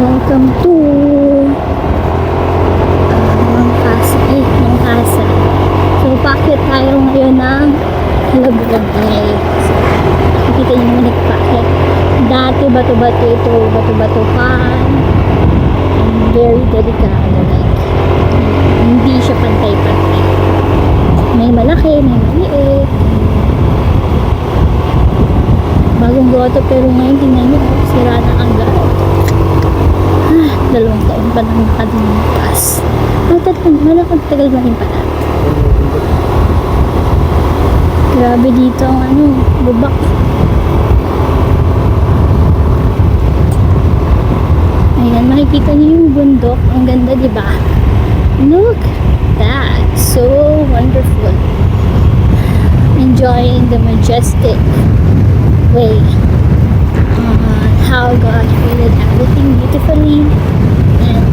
Welcome to Mangkasa. So, packet tayo ngayon ng Halabugay. So, nakikita niyo yung nagpacket. Dati bato-bato ito, bato-bato pan. And very delicado. Like, hindi siya pantay-pantay. May malaki, may maliit. Bagong gawa to pero ngayon tingnan nyo, sira na. Ah, dalawang taon pa nang nakalimutas. Matagal, malakang tagal na rin pala. Grabe dito ang ano, bubak. Ayan, makikita niyo yung bundok. Ang ganda, di ba? Look that. So wonderful. Enjoying the majestic way. Uh, how God created everything beautifully and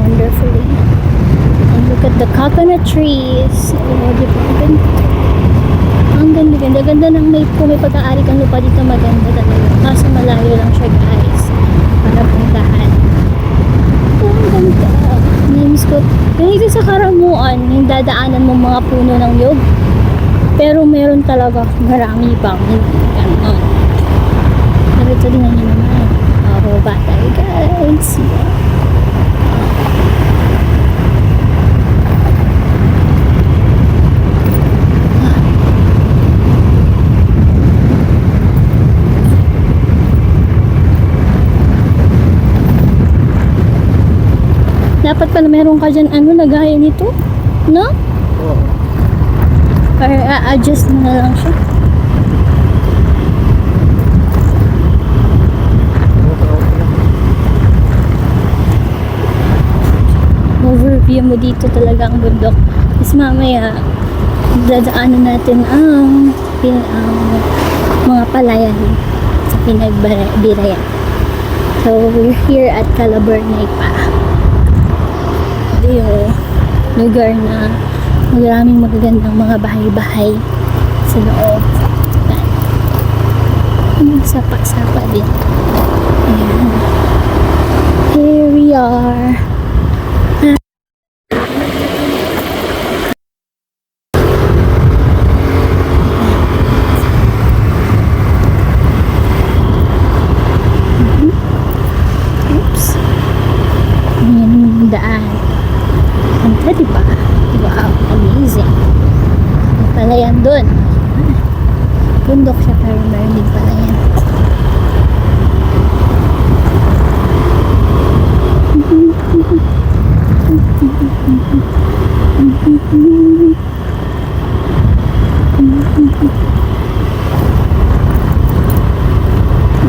wonderfully. And look at the coconut trees. Oh, di ba? Ang ganda. Ang ganda, ganda, ganda ng may, kung may pag-aari kang lupa dito, maganda talaga. Kaso malayo lang siya, guys. Para puntahan. Oh, ang ganda. Namiss ko. Ganito sa Karamuan, yung dadaanan mo mga puno ng yog. Pero meron talaga marami pang hindi. Pero ito din nyo Oh, batay guys. Dapat pala meron ka dyan ano, lagaya nito. No? Oo. Or a-adjust na lang siya. Overview mo dito talaga ang bundok. Tapos mamaya, dadaanan natin ang, ang mga palayan sa pinagbirayan. So, we're here at Calaburnay pa. Ito yung lugar na maraming magagandang mga bahay-bahay sa loob. Yung sapa-sapa din. Ayan. Here we are. Oops. Ayan yung daan. Ang di ba? Wow, amazing. May palayan dun. Meron din palayan.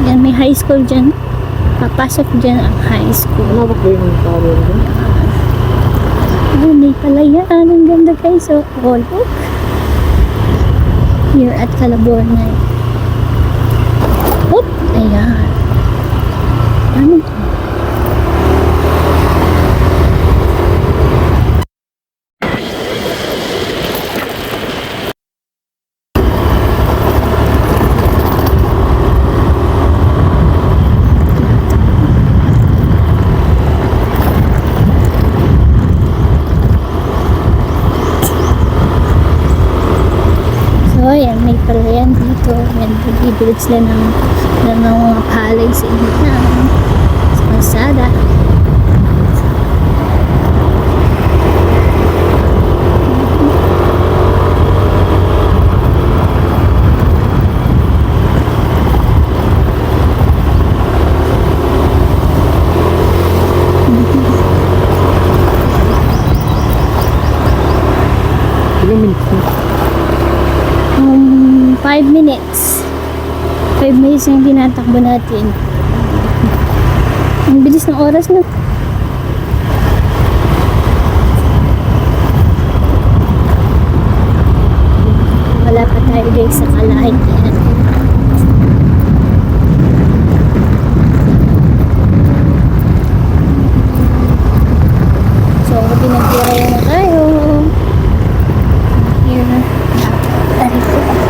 Yan, may high school dyan. Papasok dyan ang high school. Malawak ba yung tower doon? Oh, may palayan. Ang ganda guys. So, oh, look. Here at Calabornay. Ayan. Ano to? So, may palayan dito. Ayan, pag-ibig sila ng, ng mga palay sa inyo sa kalsada. Ilang minutes na? Um, 5 minutes. 5 minutes yung tinatakbo natin. Ang bilis ng oras na. Wala pa tayo guys sa kalahin. So, pinagkira na tayo. Here. Ano po?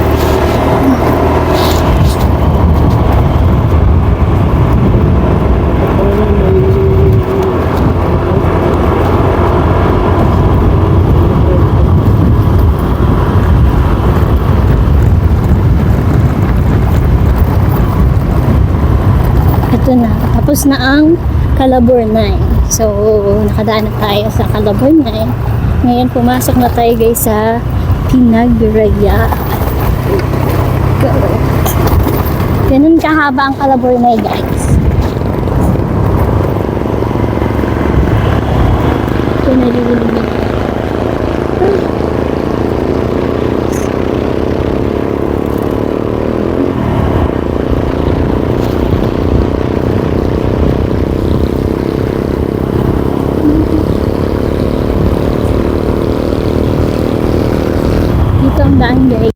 Parang may Tapos na ang Calaburnay. So, nakadaan na tayo sa Calaburnay. Ngayon, pumasok na tayo guys sa Pinagraya. Go. Ganun kahaba ang Calaburnay guys. Ito nalilinig na. Dito ang daan guys.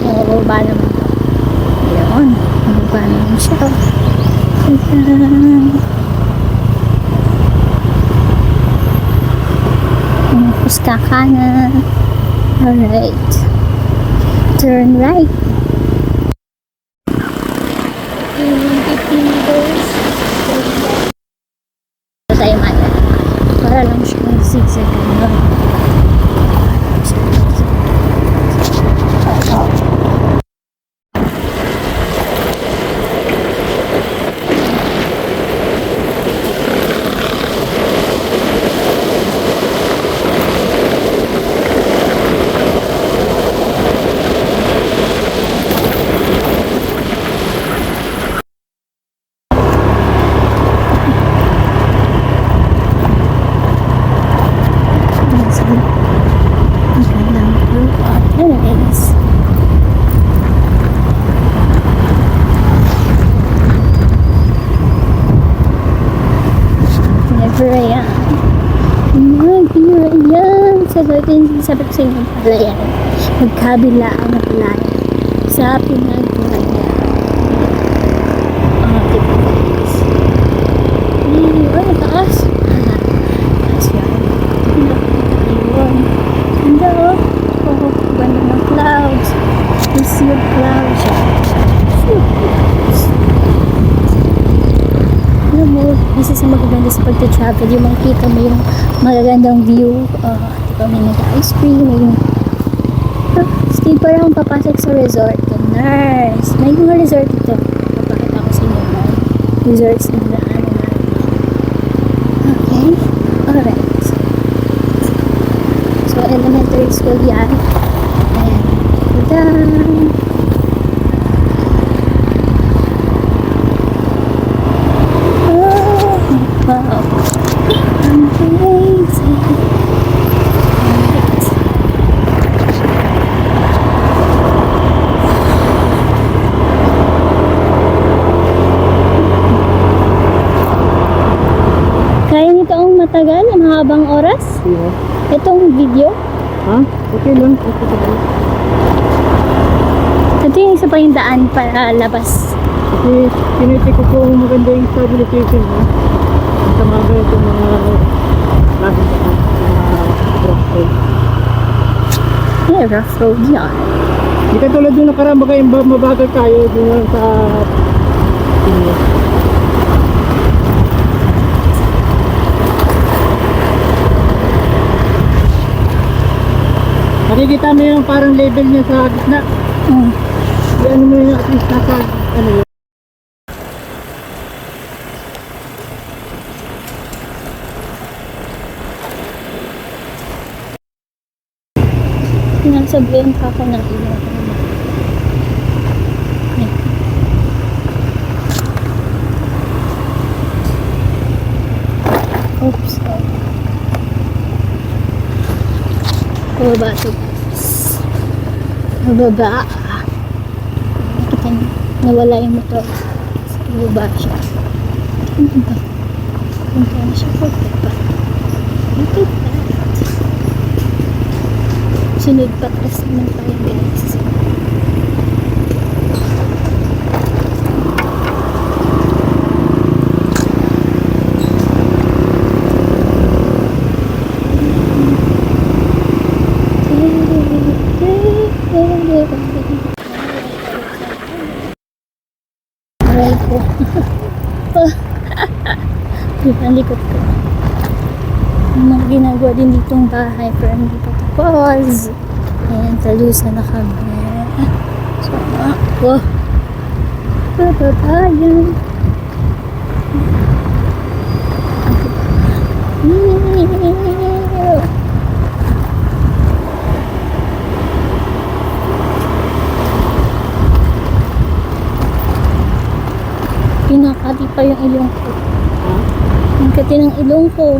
Nababa naman. Yun. Nababa naman siya. Tapos kakanan. Alright. Turn right. Tayo maya. Para lang siya mag-zigzag. Ganun. Minsan, ang gandang view. Anyways. Never yan. Never yan. Sagot yung sabi ko sa inyo pala yan. Magkabila ang playa. Sa. Ah, tipo guys. Eh, ay, taas. Taas yan. Ayun. Ganda oh. Oh, ng clouds. I see clouds. Phew. Alam mo, isa sa magaganda sa pagta-travel, yung makikita mo yung magagandang view. Uh, diba, may nag-ice cream, may yung Ah, Steve, parang papasok sa resort. Nurse. May mga resort dito. Papakita ko sa inyo. mga Resorts na daan na Okay. Alright. So, elementary school yan. And, we're nito ang habang oras? Sino? Itong video? Ha? Okay lang. Okay lang. Ito yung isa pa yung daan para labas. Kasi tinitik ko kung maganda yung stabilization mo. Ang sa mga ganito mga sa mga rock road. Yeah, rough road yan. Hindi ka tulad yung nakaraan baka yung ba- mabagal tayo lang sa Pinya. Nakikita mo yung parang level niya sa gitna. Hmm. Yan mo yung at least nasa ano yun. Sinasabihan pa ako ng iyo. Oops. Pababa ito. Pababa. Nakita niyo, nawala yung motor. Pababa siya. Ano ba? Punta na siya. Perfect pa. Look at that. Sunod pa kasi ng tayo guys. Aray ko. Yung ang likod ko. Mga ginagawa din ditong bahay pero hindi pa tapos. Ayan, talusa na kami. So, Wah. Baba tayo. Pinakati pa yung ilong ko. Ha? Ang kati ng ilong ko.